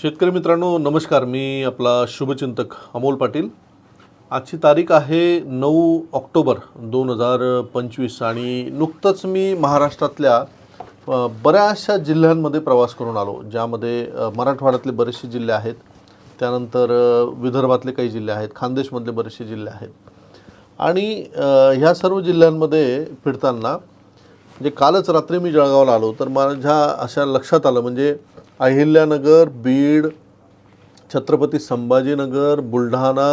शेतकरी मित्रांनो नमस्कार. मी आपला शुभचिंतक अमोल पाटील. आजची तारीख आहे नऊ ऑक्टोबर दोन हजार पंचवीस आणि नुकतंच मी महाराष्ट्रातल्या बऱ्याचशा जिल्ह्यांमध्ये प्रवास करून आलो ज्यामध्ये मराठवाड्यातले बरेचसे जिल्हे आहेत. त्यानंतर विदर्भातले काही जिल्हे आहेत खानदेशमधले बरेचसे जिल्हे आहेत. आणि ह्या सर्व जिल्ह्यांमध्ये फिरताना म्हणजे कालच रात्री मी जळगावला आलो तर माझ्या अशा लक्षात आलं म्हणजे अहिल्यानगर बीड छत्रपती संभाजीनगर बुलढाणा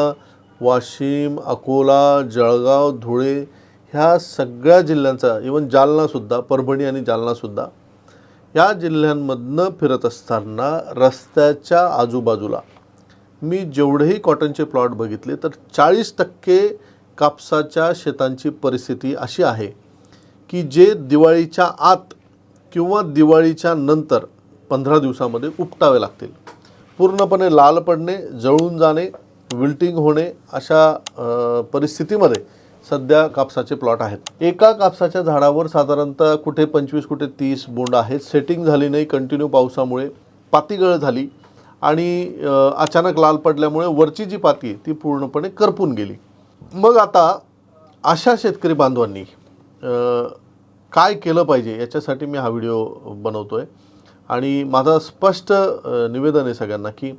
वाशिम अकोला जळगाव धुळे ह्या सगळ्या जिल्ह्यांचा इवन जालनासुद्धा परभणी आणि जालनासुद्धा या जिल्ह्यांमधनं फिरत असताना रस्त्याच्या आजूबाजूला मी जेवढेही कॉटनचे प्लॉट बघितले तर चाळीस टक्के कापसाच्या शेतांची परिस्थिती अशी आहे की जे दिवाळीच्या आत किंवा दिवाळीच्या नंतर पंधरा दिवसामध्ये उपटावे लागतील. पूर्णपणे लाल पडणे जळून जाणे विल्टिंग होणे अशा परिस्थितीमध्ये सध्या कापसाचे प्लॉट आहेत. एका कापसाच्या झाडावर साधारणतः कुठे पंचवीस कुठे तीस बोंड आहेत. सेटिंग झाली नाही कंटिन्यू पावसामुळे पातीगळ झाली आणि अचानक लाल पडल्यामुळे वरची जी पाती आहे ती पूर्णपणे करपून गेली. मग आता अशा शेतकरी बांधवांनी काय केलं पाहिजे याच्यासाठी मी हा व्हिडिओ बनवतो आहे आणि माझा स्पष्ट निवेदन आहे सगळ्यांना की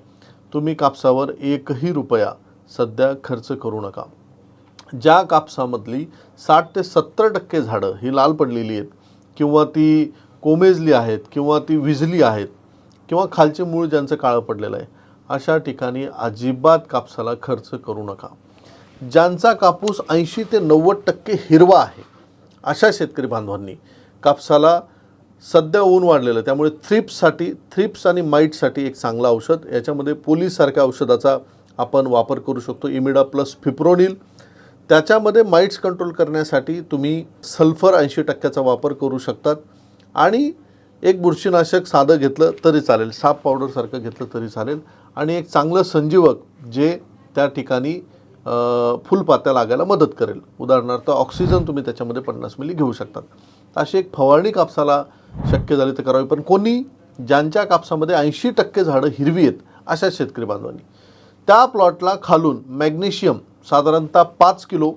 तुम्ही कापसावर एकही रुपया सध्या खर्च करू नका. ज्या कापसामधली साठ ते सत्तर टक्के झाडं ही लाल पडलेली आहेत किंवा ती कोमेजली आहेत किंवा ती विजली आहेत किंवा खालचे मूळ ज्यांचं काळं पडलेलं आहे अशा ठिकाणी अजिबात कापसाला खर्च करू नका. ज्यांचा कापूस ऐंशी ते नव्वद टक्के हिरवा आहे अशा शेतकरी बांधवांनी कापसाला सध्या ऊन वाढलेलं आहे, त्यामुळे थ्रिप्ससाठी थ्रिप्स आणि माईटसाठी एक चांगलं औषध याच्यामध्ये पोलीसारख्या औषधाचा आपण वापर करू शकतो. Imida plus fipronil. त्याच्यामध्ये माईट्स कंट्रोल करण्यासाठी तुम्ही सल्फर ऐंशी टक्क्याचा वापर करू शकतात. आणि एक बुरशीनाशक साधं घेतलं तरी चालेल. साप पावडरसारखं घेतलं तरी चालेल. आणि एक चांगलं संजीवक जे त्या ठिकाणी फुलपात्या लागायला मदत करेल. उदाहरणार्थ ऑक्सिजन तुम्ही त्याच्यामध्ये पन्नास मिली घेऊ शकतात. अशी एक फवारणी कापसाला शक्य झाली तर करावी. पण कोणी ज्यांच्या कापसामध्ये ऐंशी टक्के झाडं हिरवी आहेत अशा शेतकरी बांधवांनी. त्या प्लॉटला खालून मॅग्नेशियम साधारणतः पाच किलो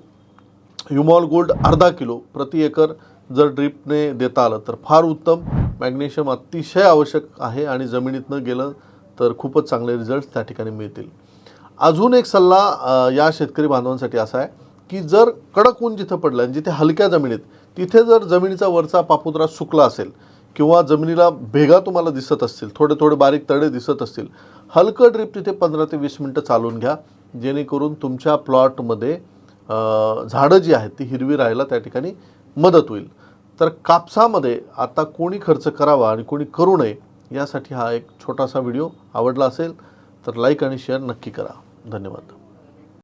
ह्युमॉल गोल्ड अर्धा किलो प्रति एकर जर ड्रिपने देता आलं तर फार उत्तम. मॅग्नेशियम अतिशय आवश्यक आहे आणि जमिनीतनं गेलं तर खूपच चांगले रिझल्ट त्या ठिकाणी मिळतील. अजून एक सल्ला या शेतकरी बांधवांसाठी असा आहे की जर कडक ऊन जिथं पडलं आणि जिथे हलक्या जमिनीत तिथे जर जमिनीचा वरचा पापुद्रा सुकला असेल किंवा जमिनीला भेगा तुम्हाला दिसत असतील थोडे थोडे बारीक तडे दिसत असतील हलकं ड्रीप तिथे पंधरा ते वीस मिनटं चालून घ्या. जेणेकरून तुमच्या प्लॉटमध्ये झाडं जी आहेत ती हिरवी राहायला त्या ठिकाणी मदत होईल. तर कापसामध्ये आता कोणी खर्च करावा आणि कोणी करू नये यासाठी हा एक छोटासा व्हिडिओ आवडला असेल तर लाईक आणि शेअर नक्की करा. धन्यवाद.